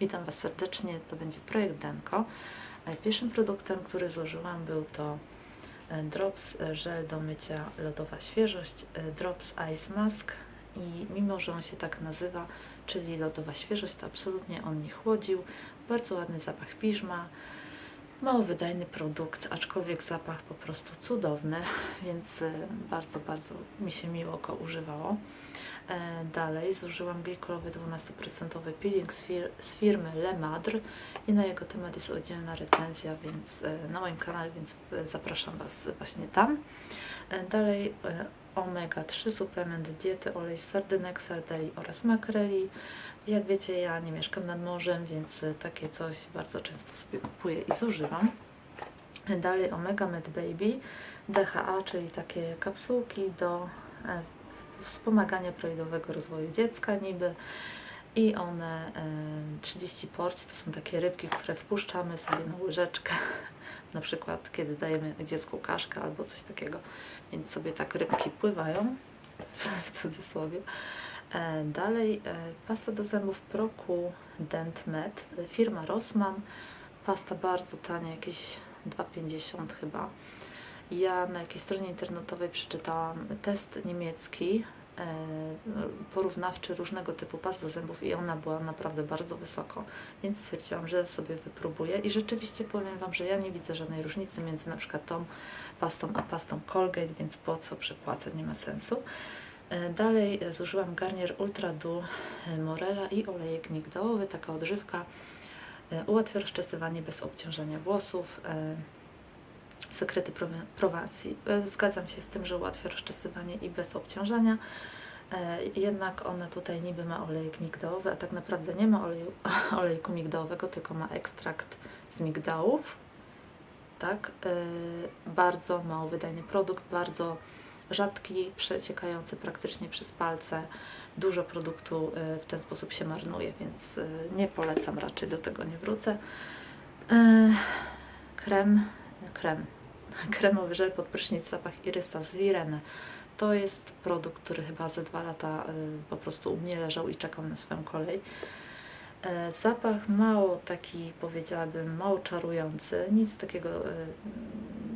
Witam Was serdecznie, to będzie projekt Denko. E, Pierwszym produktem, który zużyłam był to e, Drops e, żel do mycia lodowa świeżość, Drops Ice Mask i mimo, że on się tak nazywa, czyli lodowa świeżość, to absolutnie on nie chłodził. Bardzo ładny zapach piżma, mało wydajny produkt, aczkolwiek zapach po prostu cudowny, więc bardzo, bardzo mi się miło go używało. E, Dalej zużyłam glikolowy 12% peeling z, fir z firmy Le Madre i na jego temat jest oddzielna recenzja więc e, na moim kanale, więc e, zapraszam Was właśnie tam. Dalej e, omega 3 suplement diety, olej sardynek, sardeli oraz makreli. Jak wiecie, ja nie mieszkam nad morzem, więc takie coś bardzo często sobie kupuję i zużywam. Dalej Omega Med Baby DHA, czyli takie kapsułki do wspomagania prawidłowego rozwoju dziecka niby i one e, 30 porcji to są takie rybki, które wpuszczamy sobie na łyżeczkę na przykład kiedy dajemy dziecku kaszkę albo coś takiego. Więc sobie tak rybki pływają w cudzysłowie. E, dalej e, pasta do zębów Proku Dent Med firma Rossmann. Pasta bardzo tania, jakieś 2,50 chyba ja na jakiejś stronie internetowej przeczytałam test niemiecki, e, porównawczy różnego typu past do zębów i ona była naprawdę bardzo wysoko, więc stwierdziłam, że sobie wypróbuję i rzeczywiście powiem Wam, że ja nie widzę żadnej różnicy między na przykład tą pastą a pastą Colgate, więc po co przepłacać, nie ma sensu. E, Dalej e, zużyłam Garnier Ultra Du Morella i olejek migdałowy, taka odżywka. Ułatwia rozczesywanie bez obciążenia włosów. Sekrety Prowansji. E, Zgadzam się z tym, że ułatwia rozczesywanie i bez obciążenia. E, Jednak ona tutaj niby ma olejek migdałowy, a tak naprawdę nie ma oleju, olejku migdałowego, tylko ma ekstrakt z migdałów. Tak, e, bardzo mało wydajny produkt, bardzo rzadki, przeciekający praktycznie przez palce. Dużo produktu w ten sposób się marnuje, więc nie polecam, raczej do tego nie wrócę. Krem, krem, kremowy żel pod prysznic, zapach irysa z Lireny. To jest produkt, który chyba ze dwa lata y, po prostu u mnie leżał i czekał na swoją kolej. E, Zapach mało taki, powiedziałabym, mało czarujący, nic takiego y,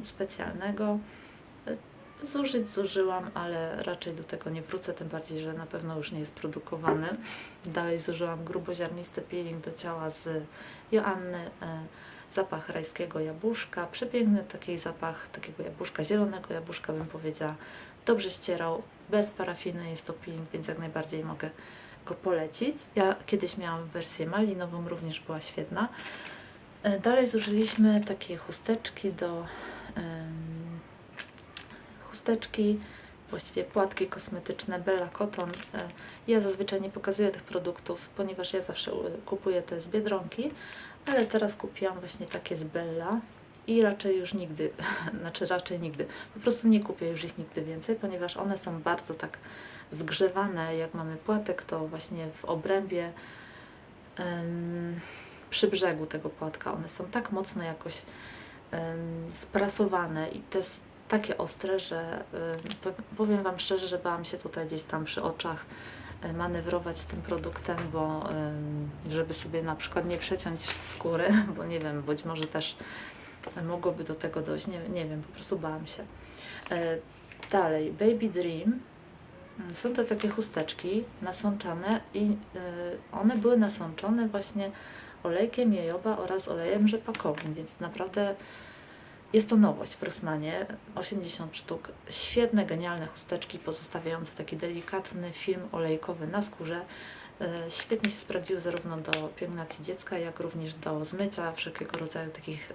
specjalnego. E, Zużyć zużyłam, ale raczej do tego nie wrócę, tym bardziej, że na pewno już nie jest produkowany. Dalej zużyłam gruboziarnisty peeling do ciała z Joanny, e, zapach rajskiego jabłuszka, przepiękny taki zapach takiego jabłuszka, zielonego jabłuszka bym powiedziała, dobrze ścierał, bez parafiny jest to więc jak najbardziej mogę go polecić. Ja kiedyś miałam wersję malinową, również była świetna. E, Dalej zużyliśmy takie chusteczki do em, chusteczki, właściwie płatki kosmetyczne Bella Cotton. E, Ja zazwyczaj nie pokazuję tych produktów, ponieważ ja zawsze kupuję te z Biedronki, ale teraz kupiłam właśnie takie z Bella i raczej już nigdy, znaczy raczej nigdy, po prostu nie kupię już ich nigdy więcej, ponieważ one są bardzo tak zgrzewane, jak mamy płatek, to właśnie w obrębie em, przy brzegu tego płatka one są tak mocno jakoś em, sprasowane i jest takie ostre, że pow- powiem Wam szczerze, że bałam się tutaj gdzieś tam przy oczach e, manewrować tym produktem, bo em, żeby sobie na przykład nie przeciąć skóry, bo nie wiem, być może też mogłoby do tego dojść, nie, nie wiem, po prostu bałam się. Dalej, Baby Dream. Mm, Są to takie chusteczki nasączane i one były nasączone właśnie olejkiem jojoba oraz olejem rzepakowym, więc naprawdę jest to nowość w Rossmanie, 80 sztuk. Świetne, genialne chusteczki pozostawiające taki delikatny film olejkowy na skórze. E, Świetnie się sprawdziły zarówno do pielęgnacji dziecka, jak również do zmycia wszelkiego rodzaju takich e,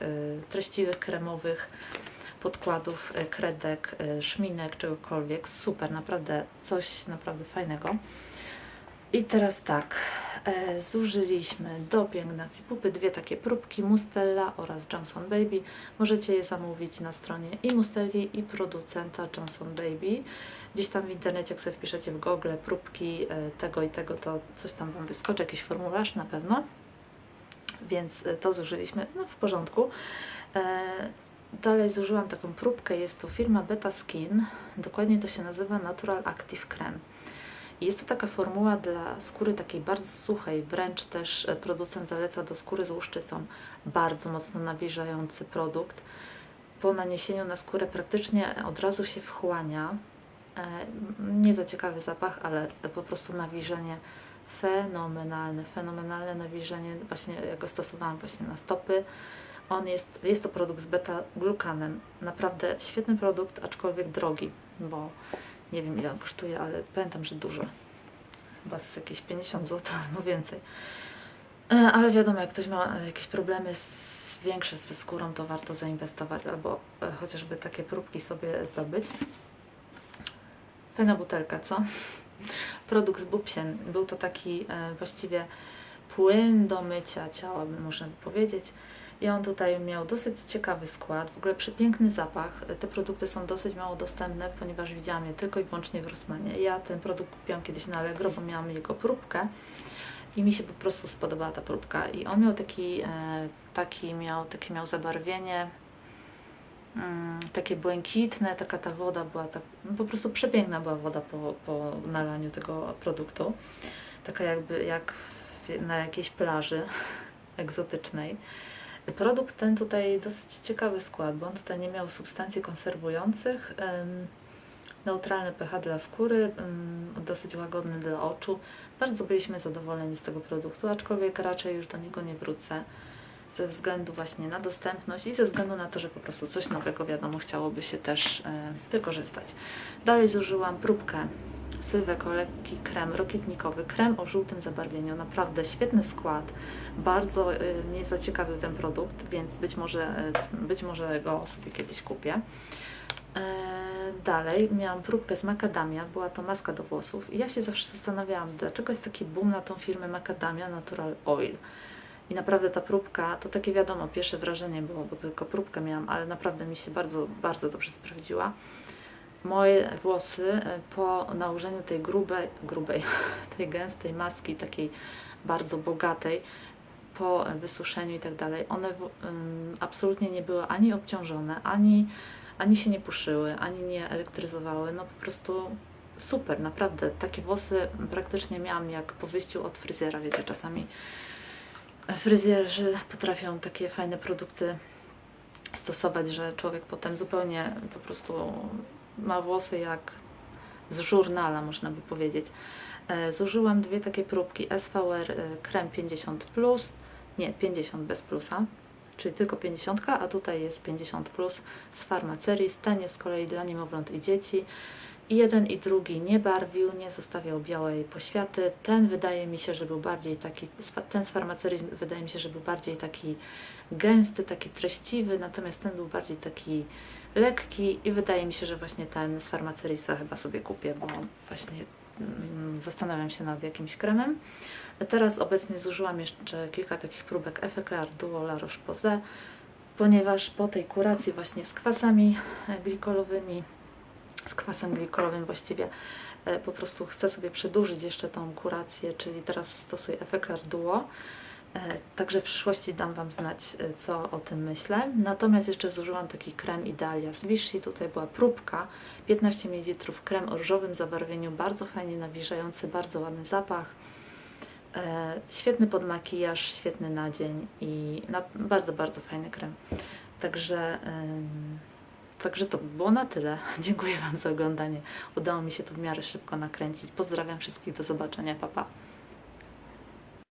treściwych, kremowych podkładów, e, kredek, szminek, czegokolwiek. Super, naprawdę coś naprawdę fajnego. I teraz tak, zużyliśmy do pielęgnacji pupy dwie takie próbki Mustella oraz Johnson Baby. Możecie je zamówić na stronie i Mustelli i producenta Johnson Baby. Gdzieś tam w internecie, jak sobie wpiszecie w Google próbki e, tego i tego, to coś tam Wam wyskoczy, jakiś formularz na pewno. Więc e, to zużyliśmy, no w porządku. E, Dalej zużyłam taką próbkę, jest to firma Beta Skin, dokładnie to się nazywa Natural Active Creme. Jest to taka formuła dla skóry takiej bardzo suchej, wręcz też e, producent zaleca do skóry z łuszczycą bardzo mocno nawilżający produkt. Po naniesieniu na skórę praktycznie od razu się wchłania. E, Nie za ciekawy zapach, ale po prostu nawilżenie fenomenalne, fenomenalne nawilżenie. Właśnie ja go stosowałam właśnie na stopy. On jest, jest to produkt z beta-glukanem. Naprawdę świetny produkt, aczkolwiek drogi, bo nie wiem ile on kosztuje, ale pamiętam, że dużo. Chyba z jakieś 50 zł albo więcej. E, Ale wiadomo, jak ktoś ma jakieś problemy z, większe ze skórą, to warto zainwestować albo e, chociażby takie próbki sobie zdobyć. Fajna butelka, co? Produkt z Bubsien. Był to taki e, właściwie płyn do mycia ciała, by można powiedzieć. I on tutaj miał dosyć ciekawy skład, w ogóle przepiękny zapach. Te produkty są dosyć mało dostępne, ponieważ widziałam je tylko i wyłącznie w Rossmanie. Ja ten produkt kupiłam kiedyś na Allegro, bo miałam jego próbkę i mi się po prostu spodobała ta próbka. I on miał taki, e, taki miał, takie miał zabarwienie mm, takie błękitne, taka ta woda była tak, no po prostu przepiękna była woda po, po nalaniu tego produktu. Taka jakby jak w, na jakiejś plaży egzotycznej. Produkt ten tutaj dosyć ciekawy skład, bo on tutaj nie miał substancji konserwujących, neutralny pH dla skóry, dosyć łagodny dla oczu. Bardzo byliśmy zadowoleni z tego produktu, aczkolwiek raczej już do niego nie wrócę ze względu właśnie na dostępność i ze względu na to, że po prostu coś nowego, wiadomo, chciałoby się też wykorzystać. Dalej zużyłam próbkę Sylweko, lekki krem rokietnikowy, krem o żółtym zabarwieniu, naprawdę świetny skład, bardzo y, mnie zaciekawił ten produkt, więc być może, y, być może go sobie kiedyś kupię. E, Dalej miałam próbkę z makadamia, była to maska do włosów i ja się zawsze zastanawiałam, dlaczego jest taki boom na tą firmę Macadamia Natural Oil. I naprawdę ta próbka, to takie wiadomo, pierwsze wrażenie było, bo tylko próbkę miałam, ale naprawdę mi się bardzo, bardzo dobrze sprawdziła. Moje włosy e, po nałożeniu tej grubej, grubej, tej gęstej maski, takiej bardzo bogatej, po wysuszeniu i tak dalej, one absolutnie nie były ani obciążone, ani, ani się nie puszyły, ani nie elektryzowały. No po prostu super, naprawdę. Takie włosy praktycznie miałam jak po wyjściu od fryzjera, wiecie, czasami fryzjerzy potrafią takie fajne produkty stosować, że człowiek potem zupełnie po prostu ma włosy jak z żurnala, można by powiedzieć. E, Zużyłam dwie takie próbki SVR e, krem 50 plus, nie 50 bez plusa, czyli tylko 50, a tutaj jest 50 plus z Farmaceris. Ten jest z kolei dla niemowląt i dzieci. I jeden i drugi nie barwił, nie zostawiał białej poświaty. Ten wydaje mi się, że był bardziej taki, ten z Farmaceris wydaje mi się, że był bardziej taki gęsty, taki treściwy, natomiast ten był bardziej taki lekki i wydaje mi się, że właśnie ten z Farmacerisa chyba sobie kupię, bo właśnie mm, zastanawiam się nad jakimś kremem. Teraz obecnie zużyłam jeszcze kilka takich próbek Effeclar Duo La Roche-Posay, ponieważ po tej kuracji właśnie z kwasami glikolowymi, z kwasem glikolowym właściwie e, po prostu chcę sobie przedłużyć jeszcze tą kurację, czyli teraz stosuję Effeclar Duo. E, Także w przyszłości dam Wam znać, e, co o tym myślę. Natomiast jeszcze zużyłam taki krem Idalia z Vichy. Tutaj była próbka, 15 ml krem o różowym zabarwieniu, bardzo fajnie nawilżający, bardzo ładny zapach. E, świetny pod makijaż, świetny na dzień i na, bardzo, bardzo fajny krem. Także, także to by było na tyle. Dziękuję Wam za oglądanie. Udało mi się to w miarę szybko nakręcić. Pozdrawiam wszystkich, do zobaczenia, pa pa.